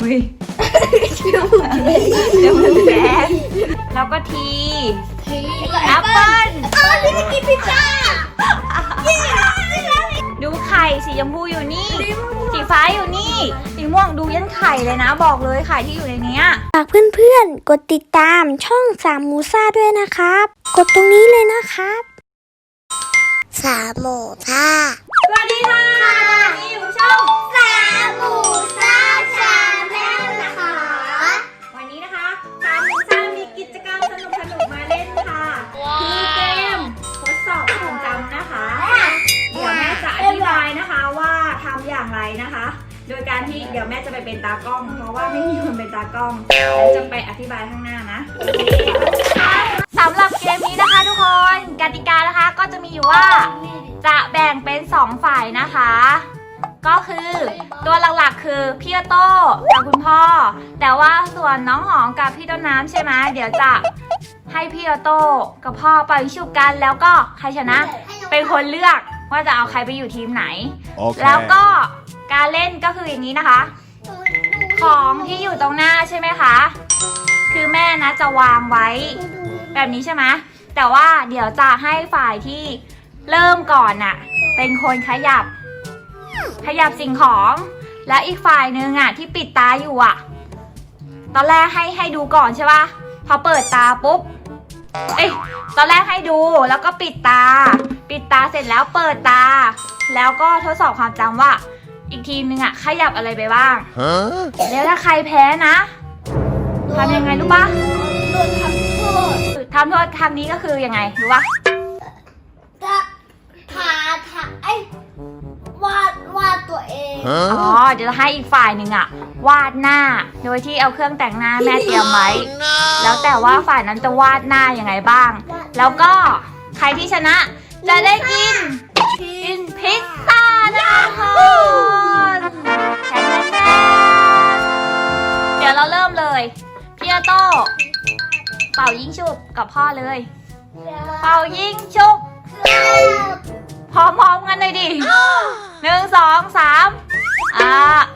อุ้ยจมูกแดงแล้วก็ทีแอปเปิ้ลอ้าวนี่ไม่กินพิซซ่าดูไข่สีชมพูอยู่นี่ สีฟ้าอยู่นี่ สีม่วงดูยันไข่เลยนะบอกเลยไข่ที่อยู่ในเนี้ย ฝากเพื่อนๆ กดติดตามช่องสามหมูซ่าด้วยนะครับ กดตรงนี้เลยนะครับ สามหมูซ่า ว่าไม่มีคนเป็นตากล้องแล้วจะไปอธิบายข้างหน้านะสำหรับเกมนี้นะคะทุกคนกติกานะคะก็จะมีอยู่ว่าจะแบ่งเป็น 2 ฝ่ายนะคะ ก็คือตัวหลักๆคือพี่โต้กับคุณพ่อ แต่ว่าส่วนน้องหอมกับพี่ต้นน้ำใช่ไหมเดี๋ยวจะให้พี่โต้กับพ่อไปชุบกันแล้วก็ใครชนะเป็นคนเลือกว่าจะเอาใครไปอยู่ทีมไหน Okay. แล้วก็การเล่นก็คืออย่างนี้นะคะ ของที่อยู่ตรงหน้าใช่ไหมคะ คือแม่นะจะวางไว้ แบบนี้ใช่ไหมแต่ว่าเดี๋ยวจะให้ฝ่ายที่เริ่มก่อนน่ะ เป็นคนขยับ ขยับสิ่งของ และอีกฝ่ายนึงอะที่ปิดตาอยู่อะ ตอนแรกให้ให้ดูก่อนใช่ปะพอเปิดตาปุ๊บ เอ้ย ตอนแรกให้ดูแล้วก็ปิดตา ปิดตาเสร็จแล้วเปิดตา แล้วก็ทดสอบความจำว่า อีกทีมนึงอะขยับอะไรไปบ้าง Huh? แล้วถ้าใครแพ้นะทำยังไงรู้ปะโดนทำโทษทำโทษคำนี้ก็คือยังไงรู้ปะจะทาทาไอ้วาดวาดตัวเองอ๋อ Huh? เดี๋ยวให้อีกฝ่ายหนึ่งอะวาดหน้า โดยที่เอาเครื่องแต่งหน้าแม่เตรียมไว้ แล้วแต่ว่าฝ่ายนั้นจะวาดหน้ายังไงบ้าง แล้วก็ใครที่ชนะจะได้กินกินพิซซ่า นะคะทุกคนแทนๆเดี๋ยวเราเริ่มเลยพี่ออโต้เป่ายิงฉุบกับพ่อเลย เป่ายิงฉุบพร้อมๆกันเลยดิหนึ่งสองสามอ่าอ่าอ่า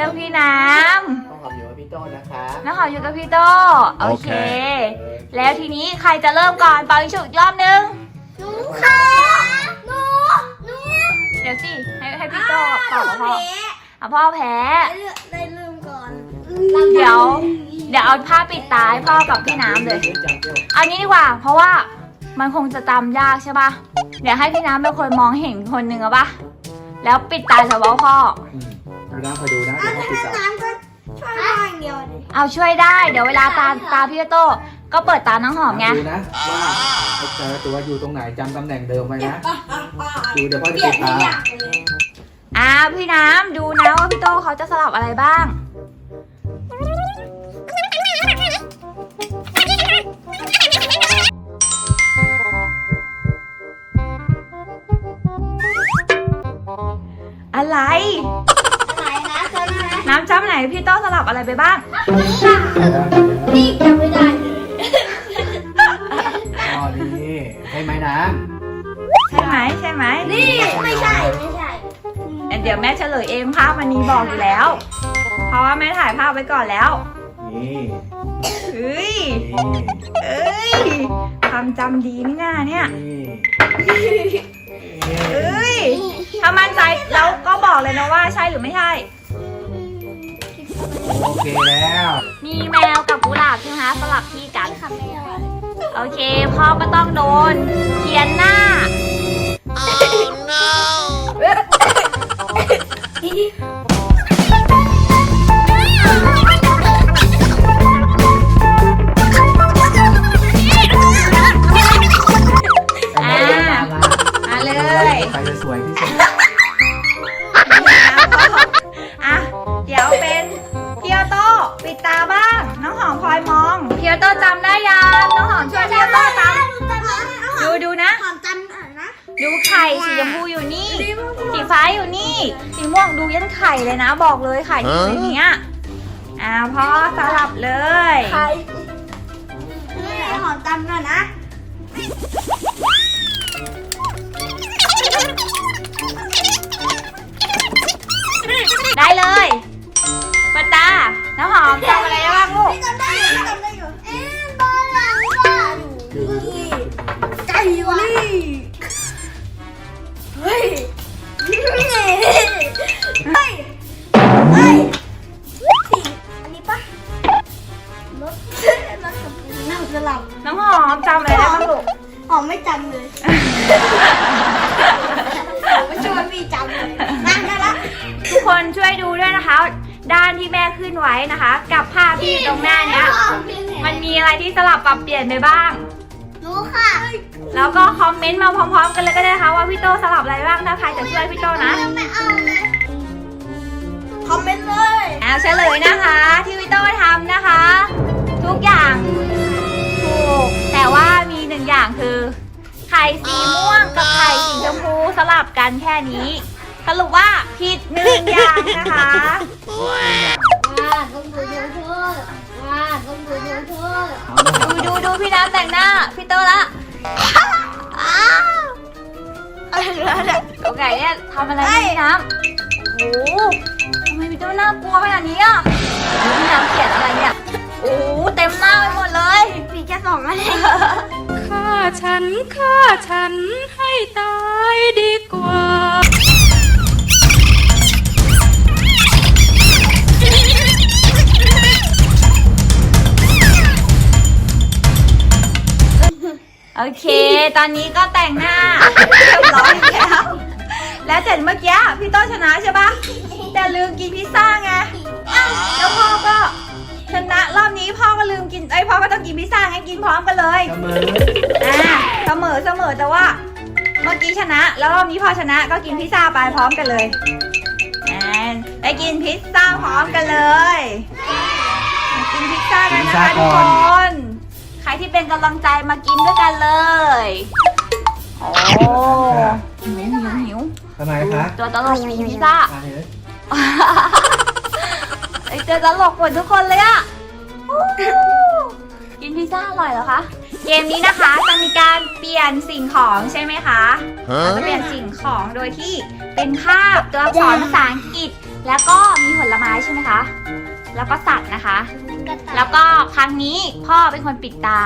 เอาเลือกพี่น้ต้องขอบอยู่กับพี่โต้นะคะำน้องหอมอยู่กับพี่โตโอเค โอเค แล้วทีนี้ใครจะเริ่มก่อนเป่ายิงฉุบอีกรอบนึงำหนูค่ะหนูหนูเดี๋ยวสิให้ให้พี่โตเป่ากับพ่อเอาพ่อแพ้ ได้เลือกได้ลืมก่อนเดี๋ยว เดี๋ยวเอาผ้าปิดตาให้พ่อกับพี่น้ำเลยเดี๋ยวจับเดี๋ยวเอางี้ดีกว่า เพราะว่ามันคงจะจำยากใช่ปะเดี๋ยวให้พี่น้ำเป็นคนมองเห็นคนหนึ่งอะปะแล้วปิดตาเฉพาะพ่อ อืม ดูนะคอยดูนะเดี๋ยวเขาปิดตาน้ำก็ช่วยได้อย่างเดียวดิเอาช่วยได้ เดี๋ยวเวลาตาตาพี่โตก็เปิดตาน้องหอมไง ดูนะว่าไอ้แต่ละตัวอยู่ตรงไหนจำตำแหน่งเดิมไว้นะดูเดี๋ยวพ่อจะเปลี่ยปินดทุกตาอย่างเลยอ่าพี่น้ำดูนะว่าพี่โตเขาจะสลับอะไรบ้าง อะไรไห นนะจำนะน้ำจำไหนพี่โตสลับอะไรไปบ้าง นี่จำไม่ได้เลยอ๋อนี่ใช่ไหมนะใช่ไหมใช่ไหมนี่ไม่ใช่ไม่ใช่ เดี๋ยวแม่เฉลยเองภาพมันนี้บอกอยู่แล้ว เพราะว่าแม่ถ่ายภาพไว้ก่อนแล้วนี่เฮ้ยนี่เอ้ยความจำดีนี่นาเนี่ยนี่เอ้ยถ้ามั่นใจแล้วก็บอกเลยนะว่าใช่หรือไม่ใช่ โอเคแล้ว มีแมวกับกุหลาบใช่ไหมคะสลับที่กัน ค่ะไม่เอาโอเคพ่อก็ต้องโดนเขียนหน้าแต่ สีฟ้าอยู่นี่สีม่วงดูยันไข่เลยนะ บอกเลยไข่ที่อยู่ในเนี้ยอ่าพ่อสลับเลยใครหอมตำหน่อยนะได้เลยเปิดตา น้ำหอมทำอะไรได้บ้างลูกจำได้อยู่จำได้อยู่เอ๊ะบอลหลังค่ะไก่วะ อยู่ตรงหน้าเนี้ยมันมีอะไรที่สลับปรับเปลี่ยนไปบ้าง รู้ค่ะแล้วก็คอมเมนต์มาพร้อมๆ กันเลยก็ได้นะคะว่าพี่โตสลับอะไรบ้างถ้าใครจะช่วยพี่โตนะไม่เอาเลยคอมเมนต์เลยเอาเฉลยนะคะ ที่พี่โตทำนะคะ ทุกอย่างถูกแต่ว่ามีหนึ่งอย่างคือ ไข่สีม่วงกับไข่สีชมพูสลับกันแค่นี้ สรุปว่าผิดหนึ่งอย่างนะคะว่า ต้องดูโทษโทษว่าต้องดูโทษโทษดูดูดูพี่น้ำแต่งหน้า พี่โตละอ้าวอะไรเนี่ยตัวไก่เนี่ยทำอะไรเนี่ยพี่น้ำโอ้โหทำไมพี่โตน่ากลัวขนาดนี้อะดูพี่น้ำเขียนอะไรเนี่ย โอ้โหเต็มหน้าไปหมดเลยปีแค่สองอะไร อนนี้ก็แต่งหน้าเรียบร้อยแล้วและเสร็จเมื่อกี้พี่โต้ชนะใช่ปะแต่ลืมกินพิซซ่าไงอ้าวแล้วพ่อก็ชนะรอบนี้พ่อก็ลืมกินไอ้ยพ่อก็ต้องกินพิซซ่าไงกินพร้อมกันเลยเสมออ่าเสมอเสมอแต่ว่า เมื่อกี้ชนะ แล้วรอบนี้พอชนะก็กินพิซซ่าไปพร้อมกันเลยอ่าได้กินพิซซ่าพร้อมกันเลยมากินพิซซ่ากันนะคะทุกคนใค รที่เป็นกำลังใจมากินด้วยกันเลย โอ้หิวหิวหิวทำไมคะตัวตลกกินพิซซ่าอะเห็นไหมไอเจอตลกหมดทุกคนเลยอะกินพิซซ่าอร่อยเหรอคะ เกมนี้นะคะจะมีการเปลี่ยนสิ่งของใช่ไหมคะเราจะเปลี่ยนสิ่งของโดยที่เป็นภาพตัวอักษรภาษาอังกฤษ แล้วก็มีผลไม้ใช่ไหมคะ แล้วก็สัตว์นะคะ แล้วก็ครั้งนี้พ่อเป็นคนปิดตา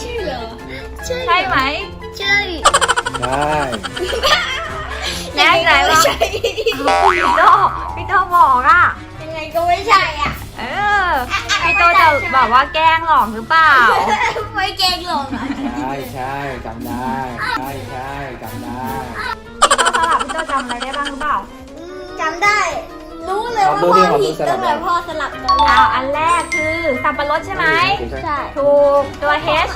ใช่เหรอใช่ไหม ใช่ได้แน่ใจว่าพี่โตพี่โตบอกอะยังไงก็ไม่ใช่อะ เออพี่โตจะบอกว่าแกล้งหลอกหรือเปล่า ไม่เก่งหรอกใช่ใช่จำได้ใช่ใช่จำได้พี่โตสลับพี่โตจำอะไรได้บ้างหรือเปล่าจำได้ รู้เลยว่าพ่อผิดตั้งแต่พ่อสลับกันอ้าวอันแรกคือสับปะรดใช่ไหมใช่ถูกตัว H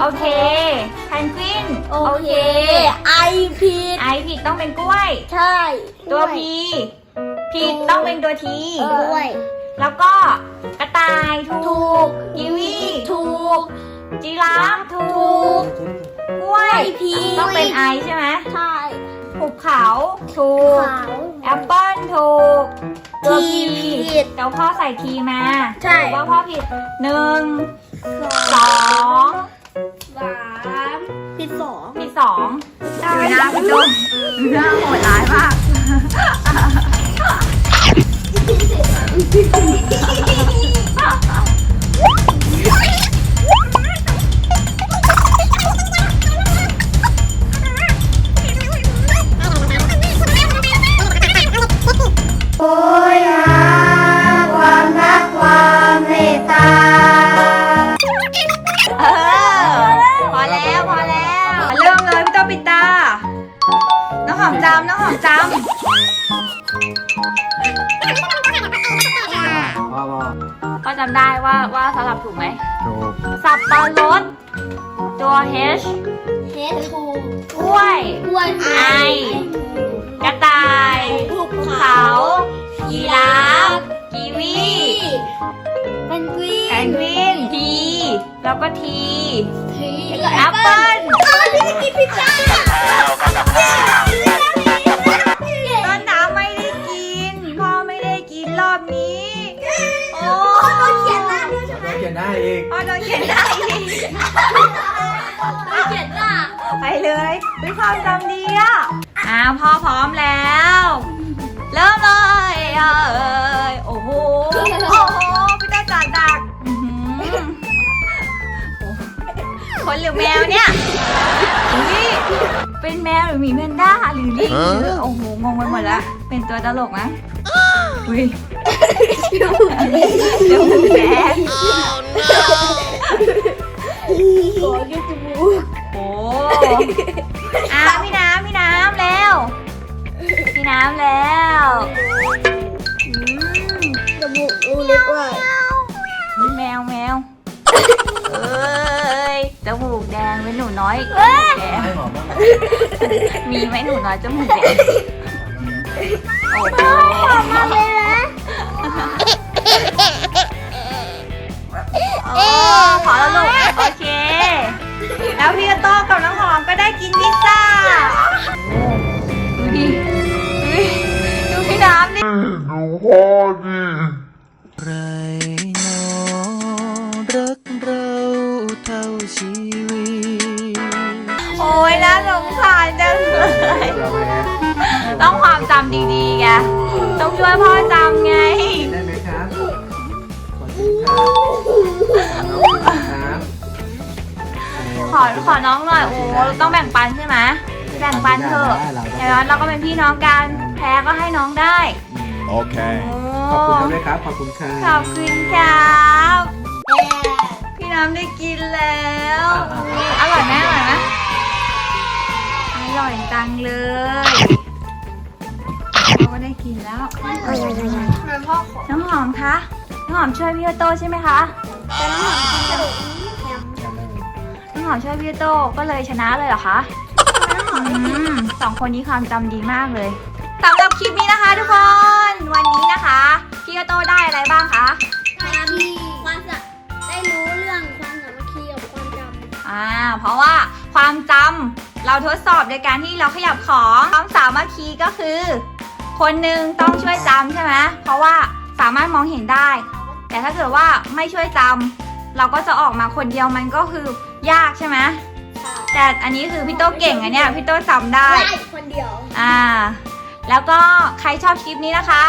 โอเคแพนกวินโอเคไอผิดไอผิดต้องเป็นกล้วย ใช่ ตัว P ผิดต้องเป็นตัว T ด้วย แล้วก็กระต่ายถูกกีวีถูก จีราฟถูกกล้วยผิดต้องเป็นไอใช่ไหมใช่หุบเขาถูกขาวแอปเปิ้ลถูกตัวทีพีผิดเดี๋ยวพ่อใส่ทีมาใช่ถูกว่าพ่อผิดหนึ่งสองสามผิดสองผิดสองดูหน้าพี่ตุ้มดูหน้าโหดร้ายมากำน้องหอมจพ่อพ่อำก็จำได้ว่าว่าสลับถูกไหมถูกสับปะรดตัว H เฮดทูกล้วย อ้วนไอ กระต่ายภูเขาเขายีราฟกีวีเป็นกวินแพนกวินทีแล้วก็ที ทีแอปเปิ้ลอ๋อนี่กินพิซซ่า เลยวิความจำดีอะอ่าพ่อพร้อมแล้ว เริ่มเลยเอยโอ้โห โอ้โหพี่ต้าจัดดักอื้อหือคนหรือแมวเนี่ยนี่เป็นแมวหรือหมีแพนด้าหรือลิงหรือโอ้โหงงไปหมดแล้วเป็นตัวตลกนะอุ้ยจมูกแดง ขอยืดจมูกโอ้อาพี่น้ำพี่น้ำแล้ว พี่น้ำแล้วอืมจมูกดูเล็กว่านี่แมวแมวเอ้ยจมูกแดงเป็นหนูน้อยแดงให้หอมบ้างไหมมีไหมหนูน้อยจมูกแดงโอ้โหมาเลยนะ มก็ได้กินพิซซ่าดูดิดูดิดูพี่น้ำดิใครหนอรักเราเท่าชีวิตโอ้ยน่าสงสารจังเลยเราแพ้ต้องความจำดีๆไง ต้องช่วยพ่อจ อขอน้องหน่อยโอ้ต้องแบ่งปันใช่ไหมแบ่งปันเถอะอย่างนั้นเราก็เป็นพี่น้องกันแพ้ก็ให้น้องได้ Okay. โอ้ขอบคุณครับด้วยครับ ขอบคุณครับขอบคุณครับพี่น้ำได้กินแล้วอร่อยไหมอร่อยไหมอร่อยจังเลยเราก็ได้กินแล้วมันพ่อขอน้องหอมคะน้องหอมช่วยพี่โตใช่ไหมคะแต่น้องหอมกินกระดูกแฮมน้อง หอมช่วยพี่โตก็เลยชนะเลยเหรอคะอืมสองคนนี้ความจำดีมากเลยสำหรับคลิปนี้นะคะทุกคน วันนี้นะคะพี่โตได้อะไรบ้างคะความดีความสะได้รู้เรื่องความสามัคคีกับความจำอ่าเพราะว่าความจำเราทดสอบโดยการที่เราขยับของความสามัคคีก็คือ คนหนึ่งต้องช่วยจำใช่ไหมเพราะว่าสามารถมองเห็นได้ แต่ถ้าเกิดว่าไม่ช่วยจำเราก็จะออกมาคนเดียวมันก็คือ ยากใช่ไหมแต่อันนี้คือพี่โตเก่งอันเนี้ยพี่โตจำได้ ได้คนเดียว อ่า แล้วก็ใครชอบคลิปนี้นะคะ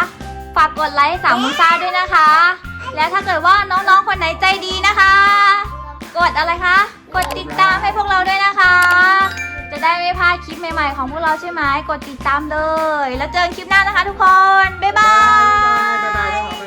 ฝากกดไลค์สามมูซ่าด้วยนะคะ และถ้าเกิดว่าน้องๆคนไหนใจดีนะคะ กดอะไรคะ กดติดตามให้พวกเราด้วยนะคะ จะได้ไม่พลาดคลิปใหม่ๆของพวกเราใช่ไหมกดติดตามเลย แล้วเจอกันคลิปหน้านะคะทุกคน